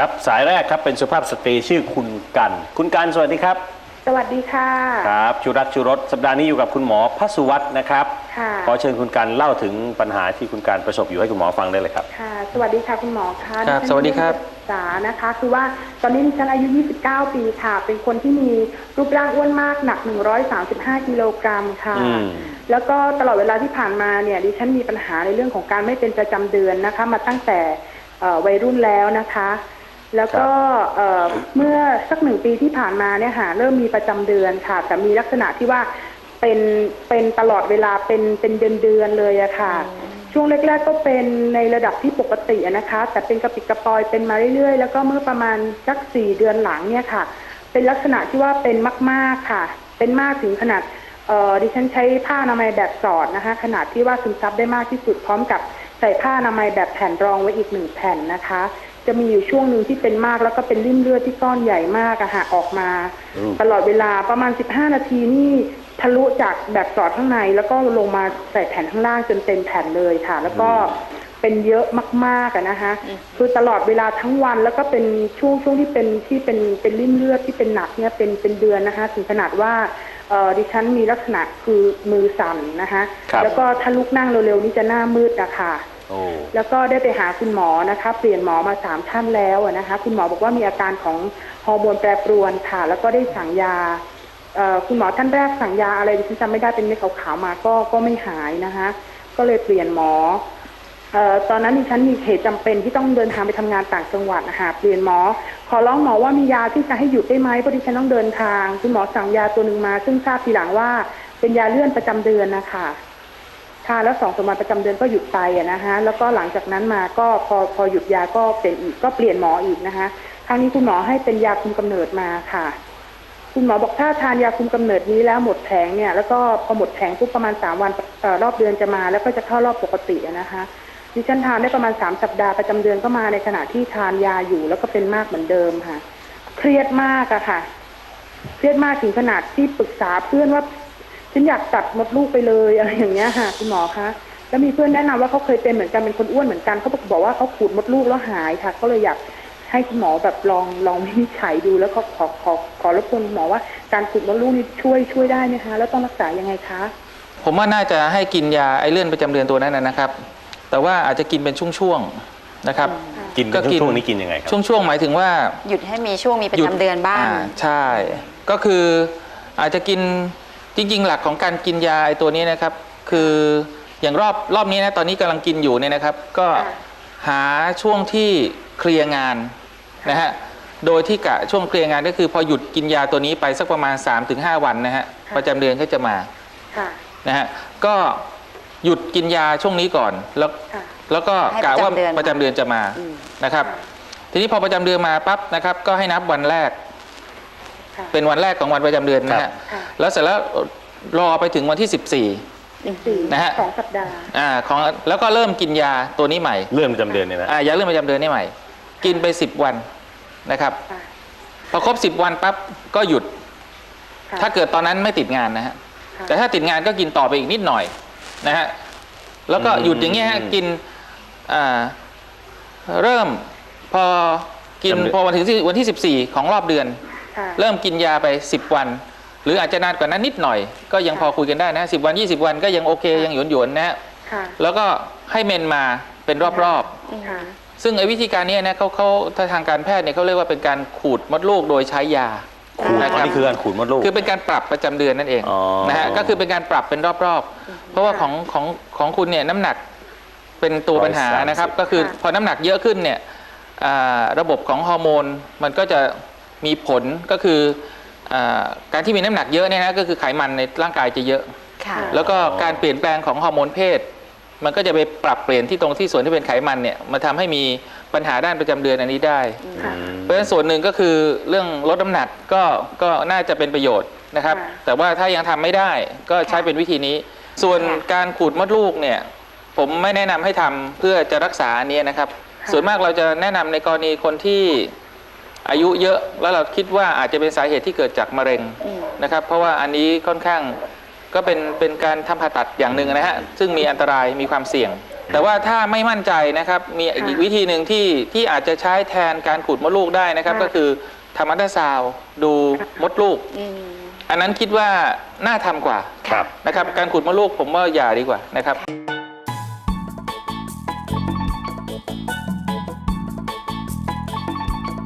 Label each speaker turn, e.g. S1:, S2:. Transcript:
S1: ครับ สายแรกครับเป็นสุภาพสตรีชื่อคุณกัน คุณกันสวัสดีครับ
S2: สวัสดีค่ะ
S1: ครับชูรัตน์ชูรสสัปดาห์นี้อยู่กับคุณหมอพัสุวัฒน์นะครับ
S2: ค่ะ
S1: ขอเชิญคุณกันเล่าถึงปัญหาที่คุณการประสบอยู่ให้คุณหมอฟังได้เลยครับ
S2: ค่ะ สวัสดีค่ะคุณหมอคะ
S3: ครับ
S2: ดิฉัน
S3: สวัสดีครับ
S2: มีเองศึกษานะคะ คือว่าตอนนี้ดิฉันอายุ 29 ปีค่ะ เป็นคนที่มีรูปร่างอ้วนมากหนัก 135 กิโลกรัมค่ะ
S1: อืม
S2: แล้วก็ตลอดเวลาที่ผ่านมาเนี่ยดิฉันมีปัญหาในเรื่องของการไม่เป็นประจำเดือนนะคะ มาตั้งแต่เอ่อวัยรุ่นแล้วนะคะ แล้วก็เอ่อเมื่อสักหนึ่งปีที่ผ่านมาเนี่ยค่ะเริ่มมีประจำเดือนค่ะ แต่มีลักษณะที่ว่าเป็นเป็นตลอดเวลาเป็นเป็นเดือนเดือนๆเลยอะค่ะ ช่วงแรกๆก็เป็นในระดับที่ปกติอะนะคะ แต่เป็นกระปิดกระปอยเป็นมาเรื่อยๆ แล้วก็เมื่อประมาณสักสี่เดือนหลังเนี่ยค่ะ เป็นลักษณะที่ว่าเป็นมาก ๆค่ะ เป็นมากถึงขนาดเอ่อดิฉันใช้ผ้าอนามัยแบบสอดนะคะ ขนาดที่ว่าซึมซับได้มากที่สุดพร้อมกับใส่ผ้าอนามัยแบบแผ่นรองไว้อีกหนึ่งแผ่นนะคะ จะมีอยู่ช่วงหนึ่งที่เป็นมากแล้วก็เป็นริ่มเลือดที่ก้อนใหญ่มากอะค่ะออกมา
S1: อืม
S2: ตลอดเวลาประมาณ 15 นาทีนี่ทะลุจากแบบสอดข้างใน แล้วก็ลงมาใส่แผ่นข้างล่างจนเต็มแผ่นเลยค่ะ แล้วก็เป็นเยอะมากๆอะนะคะ คือตลอดเวลาทั้งวันแล้วก็เป็นช่วงช่วงที่เป็นที่เป็นเป็นริ่มเลือดที่เป็นหนักเนี่ยเป็นเป็นเดือนนะคะถึงขนาดว่าเอ่อดิฉันมีลักษณะคือมือสั่นนะคะ
S1: ครับ
S2: แล้วก็ถ้าลุกนั่งเร็วๆนี่จะหน้ามืดอะค่ะ
S1: โอ้
S2: แล้วก็ได้ไปหาคุณหมอนะคะ เปลี่ยนหมอมาสามท่านแล้วนะคะ คุณหมอบอกว่ามีอาการของฮอร์โมนแปรปรวนค่ะ แล้วก็ได้สั่งยาคุณหมอท่านแรกสั่งยาอะไรดิฉันจำไม่ได้เป็นเม็ดขาวๆมาก็ก็ไม่หายนะคะ ก็เลยเปลี่ยนหมออตอนนั้นดิฉันมีเหตุจำเป็นที่ต้องเดินทางไปทำงานต่างจังหวัดนะคะเปลี่ยนหมอ ขอร้องหมอว่ามียาที่จะให้หยุดได้ไหมเพราะดิฉันต้องเดินทาง คุณหมอสั่งยาตัวหนึ่งมา ซึ่งทราบทีหลังว่าเป็นยาเลื่อนประจำเดือนนะคะ ค่ะแล้วสองสามวันประจำเดือนก็หยุดไปอะนะคะแล้วก็หลังจากนั้นมาก็พอพอหยุดยาก็เป็นอีกก็เปลี่ยนหมออีกนะคะครั้งนี้คุณหมอให้เป็นยาคุมกำเนิดมาค่ะ คุณหมอบอกถ้าทานยาคุมกำเนิดนี้แล้วหมดแผงเนี่ย แล้วก็พอหมดแผงปุ๊บประมาณสามวันรอบเดือนจะมา แล้วก็จะเข้ารอบปกตินะคะดิฉันทานได้ประมาณสามสัปดาห์ประจำเดือนก็มาในขณะที่ทานยาอยู่ แล้วก็เป็นมากเหมือนเดิมค่ะ เครียดมากอะค่ะ เครียดมากถึงขนาดที่ปรึกษาเพื่อนว่า ฉันอยากตัดมดลูกไปเลยอะไรอย่างเงี้ยค่ะคุณหมอคะแล้วมีเพื่อนแนะนำว่าเขาเคยเป็นเหมือนกันเป็นคนอ้วนเหมือนกันเขาบอกว่าเขาขูดมดลูกแล้วหายค่ะก็เลยอยากให้คุณหมอแบบลองลองวินิจฉัยดูแล้วก็ขอขอขอรบกวนคุณหมอว่าการขูดมดลูกนี่ช่วยช่วยได้ไหมคะ แล้วต้องรักษายังไงคะ
S3: ผมว่าน่าจะให้กินยาไอเลื่อนประจำเดือนตัวนั้นนะนะครับ แต่ว่าอาจจะกินเป็นช่วงๆนะครับ
S1: กิน
S3: ก็
S1: เป็น
S3: กิน
S1: ช่วงๆนี้กินยังไงครับ
S3: ช่วงๆหมายถึงว่า
S4: หยุดให้มีช่วงมีประ
S3: หยุด
S4: จำเดือนบ้าง
S3: ใช่ ก็คืออาจจะกิน จริงๆ หลักของการกินยาไอตัวนี้นะครับ คืออย่างรอบรอบนี้นะตอนนี้กำลังกินอยู่เนี่ยนะครับ ก็
S2: ค่ะ
S3: หาช่วงที่เคลียร์งานนะฮะโดยที่กะช่วงเคลียร์งานก็คือพอหยุดกินยาตัวนี้ไปสักประมาณ 3-5 วันนะฮะประจำเดือนก็จะมา
S2: ค่ะ
S3: นะฮะก็หยุดกินยาช่วงนี้ก่อนแล้ว
S2: ค่ะ
S3: แล้วก็
S4: ให้
S3: กะว่า
S4: ประจำเดือน
S3: ประจำเดือนจะมา
S2: อืม
S3: นะครับ ทีนี้พอประจำเดือนมาปั๊บนะครับ ก็ให้นับวันแรก
S2: ค่ะ
S3: เป็นวันแรกของวันประจำเดือนนะ
S1: ครั
S3: ฮะ
S1: บ
S2: ค่ะ
S3: แล้วเสร็จแล้วรอไปถึงวันที่
S2: อีกสี่
S3: นะฮะ
S2: สองสัปดาห์
S3: 14อ่าของแล้วก็เริ่มกินยาตัวนี้ใหม่
S1: เลื่อนประจำเดือนเนี่ยนะ
S3: อ่ายาเริ่มประจำเดือนนี่ใหม่ กินไป 10 วันนะครับ
S2: ค่ะ
S3: พอครบ 10 วันปั๊บก็หยุด
S2: ค่ะ
S3: ถ้าเกิดตอนนั้นไม่ติดงานนะฮะ
S2: ค่ะ
S3: แต่ถ้าติดงานก็กินต่อไปอีกนิดหน่อยนะฮะ แล้วก็
S1: อืม
S3: หยุดอย่างเงี้ยฮะกินอ่าเริ่มพอกิน
S1: จำเดือน
S3: พอวันถึงที่วันที่ 14 ของรอบเดือน
S2: ค่ะ
S3: เริ่มกินยาไป 10 วัน หรืออาจจะนานกว่านั้นนิดหน่อย ก็ยังพอคุยกันได้นะ10วัน 20 วันก็ยังโอเคยังหยวนหยวนๆนะฮะ
S2: ค่ะ
S3: แล้วก็ให้เมนมาเป็นรอบ
S2: ค่ะ
S3: ๆซึ่งไอ้วิธีการเนี้นะเขาเขาถ้าทางการแพทย์เนี่ยเขาเรียกว่าเป็นการขูดมดลูกโดยใช้ยา
S1: ขูด
S3: นะ
S1: อันนี้คือการขูดมดลูก
S3: คือเป็นการปรับประจำเดือนนั่นเอง
S1: อ๋อ
S3: นะฮะก็คือเป็นการปรับเป็นรอบๆ เพราะว่าของของของคุณเนี่ยน้ำหนักเป็นตัวปัญหานะครับ
S1: 130
S3: ก็คือ
S2: ค่ะ
S3: พอน้ำหนักเยอะขึ้นเนี่ยอ่าระบบของฮอร์โมนมันก็จะ มีผลก็คืออาการที่มีน้ำหนักเยอะเนี่ยนะก็คือไขมันในร่างกายจะเยอะ
S4: ค่ะ
S3: แล้วก็การเปลี่ยนแปลงของฮอร์โมนเพศ มันก็จะไปปรับเปลี่ยนที่ตรงที่ส่วนที่เป็นไขมันเนี่ยมาทำให้มีปัญหาด้านประจำเดือนอันนี้ได้
S2: ค่ะ
S1: อืม
S3: เพราะฉะนั้นส่วนหนึ่งก็คือเรื่องลดน้ำหนักก็ก็น่าจะเป็นประโยชน์นะครับ
S2: ค่ะ
S3: แต่ว่าถ้ายังทำไม่ได้ก็ใช้เป็นวิธีนี้ ส่วน
S2: ค่ะ
S3: การขูดมดลูกเนี่ยผมไม่แนะนำให้ทำเพื่อจะรักษาอันเนี้ยนะครับส่วนมากเราจะแนะนำในกรณีคนที่ อายุเยอะแล้วเราคิดว่าอาจจะเป็นสาเหตุที่เกิดจากมะเร็ง
S4: อืม
S3: นะครับ เพราะว่าอันนี้ค่อนข้างก็เป็นเป็นการทำผ่าตัดอย่างหนึ่งนะฮะซึ่งมีอันตรายมีความเสี่ยง แต่ว่าถ้าไม่มั่นใจนะครับมีอีกวิธีหนึ่งที่ที่อาจจะใช้แทนการขูดมดลูกได้นะครับ ก็คือทำอัลตราซาวด์ดูมดลูก
S4: อืม
S3: อันนั้นคิดว่าน่าทำกว่า
S1: ครับ
S3: นะครับการขูดมดลูกผมว่าอย่าดีกว่านะครับ